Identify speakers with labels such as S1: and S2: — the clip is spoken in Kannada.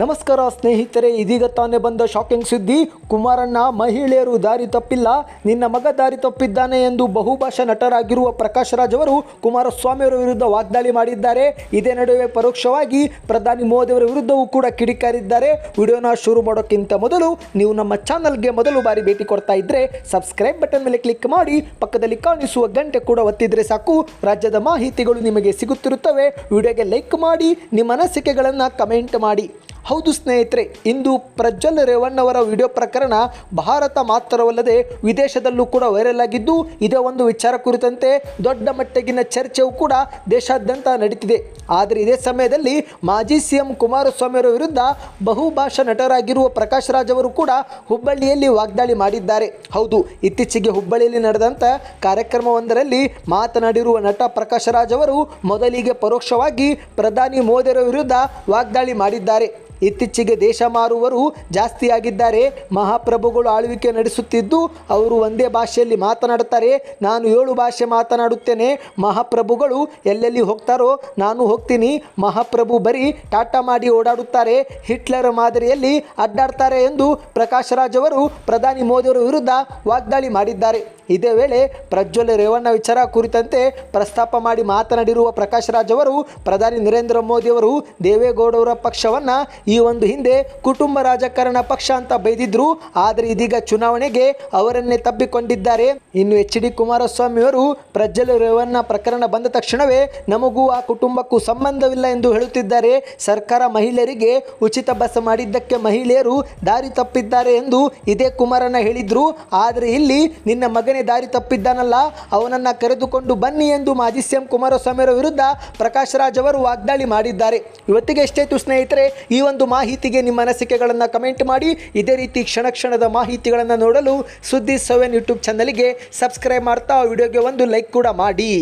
S1: ನಮಸ್ಕಾರ ಸ್ನೇಹಿತರೆ, ಇದೀಗ ತಾನೇ ಬಂದ ಶಾಕಿಂಗ್ ಸುದ್ದಿ. ಕುಮಾರಣ್ಣ, ಮಹಿಳೆಯರು ದಾರಿ ತಪ್ಪಿಲ್ಲ. ನಿನ್ನ ಮಗ ದಾರಿ ತಪ್ಪಿದ್ದಾನೆ ಎಂದು ಬಹುಭಾಷಾ ನಟರಾಗಿರುವ ಪ್ರಕಾಶ್ ರಾಜ್ ಅವರು ಕುಮಾರಸ್ವಾಮಿಯವರ ವಿರುದ್ಧ ವಾಗ್ದಾಳಿ ಮಾಡಿದ್ದಾರೆ. ಇದೇ ನಡುವೆ ಪರೋಕ್ಷವಾಗಿ ಪ್ರಧಾನಿ ಮೋದಿಯವರ ವಿರುದ್ಧವೂ ಕೂಡ ಕಿಡಿಕಾರಿದ್ದಾರೆ. ವಿಡಿಯೋನ ಶುರು ಮಾಡೋಕ್ಕಿಂತ ಮೊದಲು ನೀವು ನಮ್ಮ ಚಾನಲ್ಗೆ ಮೊದಲು ಬಾರಿ ಭೇಟಿ ಕೊಡ್ತಾ ಇದ್ರೆ ಸಬ್ಸ್ಕ್ರೈಬ್ ಬಟನ್ ಮೇಲೆ ಕ್ಲಿಕ್ ಮಾಡಿ, ಪಕ್ಕದಲ್ಲಿ ಕಾಣಿಸುವ ಗಂಟೆ ಕೂಡ ಒತ್ತಿದ್ರೆ ಸಾಕು. ರಾಜ್ಯದ ಮಾಹಿತಿಗಳು ನಿಮಗೆ ಸಿಗುತ್ತಿರುತ್ತವೆ. ವಿಡಿಯೋಗೆ ಲೈಕ್ ಮಾಡಿ, ನಿಮ್ಮ ಅನಿಸಿಕೆಗಳನ್ನು ಕಮೆಂಟ್ ಮಾಡಿ. ಹೌದು ಸ್ನೇಹಿತರೆ, ಇಂದು ಪ್ರಜ್ವಲ್ ರೇವಣ್ಣ ಅವರ ವಿಡಿಯೋ ಪ್ರಕರಣ ಭಾರತ ಮಾತ್ರವಲ್ಲದೆ ವಿದೇಶದಲ್ಲೂ ಕೂಡ ವೈರಲ್ ಆಗಿದ್ದು, ಇದೇ ಒಂದು ವಿಚಾರ ಕುರಿತಂತೆ ದೊಡ್ಡ ಮಟ್ಟಗಿನ ಚರ್ಚೆಯೂ ಕೂಡ ದೇಶಾದ್ಯಂತ ನಡೀತಿದೆ. ಆದರೆ ಇದೇ ಸಮಯದಲ್ಲಿ ಮಾಜಿ ಸಿಎಂ ಕುಮಾರಸ್ವಾಮಿ ಅವರ ವಿರುದ್ಧ ಬಹುಭಾಷಾ ನಟರಾಗಿರುವ ಪ್ರಕಾಶ್ ರಾಜ್ ಅವರು ಕೂಡ ಹುಬ್ಬಳ್ಳಿಯಲ್ಲಿ ವಾಗ್ದಾಳಿ ಮಾಡಿದ್ದಾರೆ. ಹೌದು, ಇತ್ತೀಚೆಗೆ ಹುಬ್ಬಳ್ಳಿಯಲ್ಲಿ ನಡೆದಂಥ ಕಾರ್ಯಕ್ರಮವೊಂದರಲ್ಲಿ ಮಾತನಾಡಿರುವ ನಟ ಪ್ರಕಾಶ್ ರಾಜ್ ಅವರು ಮೊದಲಿಗೆ ಪರೋಕ್ಷವಾಗಿ ಪ್ರಧಾನಿ ಮೋದಿಯವರ ವಿರುದ್ಧ ವಾಗ್ದಾಳಿ ಮಾಡಿದ್ದಾರೆ. ಇತ್ತೀಚೆಗೆ ದೇಶ ಮಾರುವರು ಜಾಸ್ತಿಯಾಗಿದ್ದಾರೆ. ಮಹಾಪ್ರಭುಗಳು ಆಳ್ವಿಕೆ ನಡೆಸುತ್ತಿದ್ದು, ಅವರು ಒಂದೇ ಭಾಷೆಯಲ್ಲಿ ಮಾತನಾಡುತ್ತಾರೆ. ನಾನು ಏಳು ಭಾಷೆ ಮಾತನಾಡುತ್ತೇನೆ. ಮಹಾಪ್ರಭುಗಳು ಎಲ್ಲೆಲ್ಲಿ ಹೋಗ್ತಾರೋ ನಾನು ಹೋಗ್ತೀನಿ. ಮಹಾಪ್ರಭು ಬರೀ ಟಾಟಾ ಮಾಡಿ ಓಡಾಡುತ್ತಾರೆ. ಹಿಟ್ಲರ್ ಮಾದರಿಯಲ್ಲಿ ಅಡ್ಡಾಡ್ತಾರೆ ಎಂದು ಪ್ರಕಾಶ್ ರಾಜ್ ಅವರು, ಪ್ರಧಾನಿ ಮೋದಿಯವರ ವಿರುದ್ಧ ವಾಗ್ದಾಳಿ ಮಾಡಿದ್ದಾರೆ. ಇದೇ ವೇಳೆ ಪ್ರಜ್ವಲ್ ರೇವಣ್ಣ ವಿಚಾರ ಕುರಿತಂತೆ ಪ್ರಸ್ತಾಪ ಮಾಡಿ ಮಾತನಾಡಿರುವ ಪ್ರಕಾಶ್ ರಾಜ್ ಅವರು, ಪ್ರಧಾನಿ ನರೇಂದ್ರ ಮೋದಿ ಅವರು ದೇವೇಗೌಡರ ಪಕ್ಷವನ್ನ ಈ ಒಂದು ಹಿಂದೆ ಕುಟುಂಬ ರಾಜಕಾರಣ ಪಕ್ಷ ಅಂತ ಬೈದಿದ್ರು, ಆದರೆ ಇದೀಗ ಚುನಾವಣೆಗೆ ಅವರನ್ನೇ ತಬ್ಬಿಕೊಂಡಿದ್ದಾರೆ. ಇನ್ನು ಎಚ್ ಡಿ ಕುಮಾರಸ್ವಾಮಿ ಅವರು ಪ್ರಜ್ವಲ್ ರೇವಣ್ಣ ಪ್ರಕರಣ ಬಂದ ತಕ್ಷಣವೇ ನಮಗೂ ಆ ಕುಟುಂಬಕ್ಕೂ ಸಂಬಂಧವಿಲ್ಲ ಎಂದು ಹೇಳುತ್ತಿದ್ದಾರೆ. ಸರ್ಕಾರ ಮಹಿಳೆಯರಿಗೆ ಉಚಿತ ಬಸ್ ಮಾಡಿದ್ದಕ್ಕೆ ಮಹಿಳೆಯರು ದಾರಿ ತಪ್ಪಿದ್ದಾರೆ ಎಂದು ಇದೇ ಕುಮಾರನ ಹೇಳಿದ್ರು. ಆದರೆ ಇಲ್ಲಿ ನಿನ್ನ ಮಗನೇ ದಾರಿ ತಪ್ಪಿದ್ದಾನಲ್ಲ, ಅವನನ್ನ ಕರೆದುಕೊಂಡು ಬನ್ನಿ ಎಂದು ಮಾಜಿ ಸಿಎಂ ಕುಮಾರಸ್ವಾಮಿ ಅವರ ವಿರುದ್ಧ ಪ್ರಕಾಶ್ ರಾಜ್ ಅವರು ವಾಗ್ದಾಳಿ ಮಾಡಿದ್ದಾರೆ. ಇವತ್ತಿಗೆ ಎಷ್ಟೇ ಸ್ನೇಹಿತರೆ, ಈ ಒಂದು ಮಾಹಿತಿಗೆ ನಿಮ್ಮ ಅನಿಸಿಕೆಗಳನ್ನು ಕಮೆಂಟ್ ಮಾಡಿ. ಇದೇ ರೀತಿ ಕ್ಷಣ ಕ್ಷಣದ ಮಾಹಿತಿಗಳನ್ನು ನೋಡಲು ಸುದ್ದಿ ಸೆವೆನ್ ಯೂಟ್ಯೂಬ್ ಚಾನಲ್ಗೆ ಸಬ್ಸ್ಕ್ರೈಬ್ ಮಾಡ್ತಾ ವಿಡಿಯೋಗೆ ಒಂದು ಲೈಕ್ ಕೂಡ ಮಾಡಿ.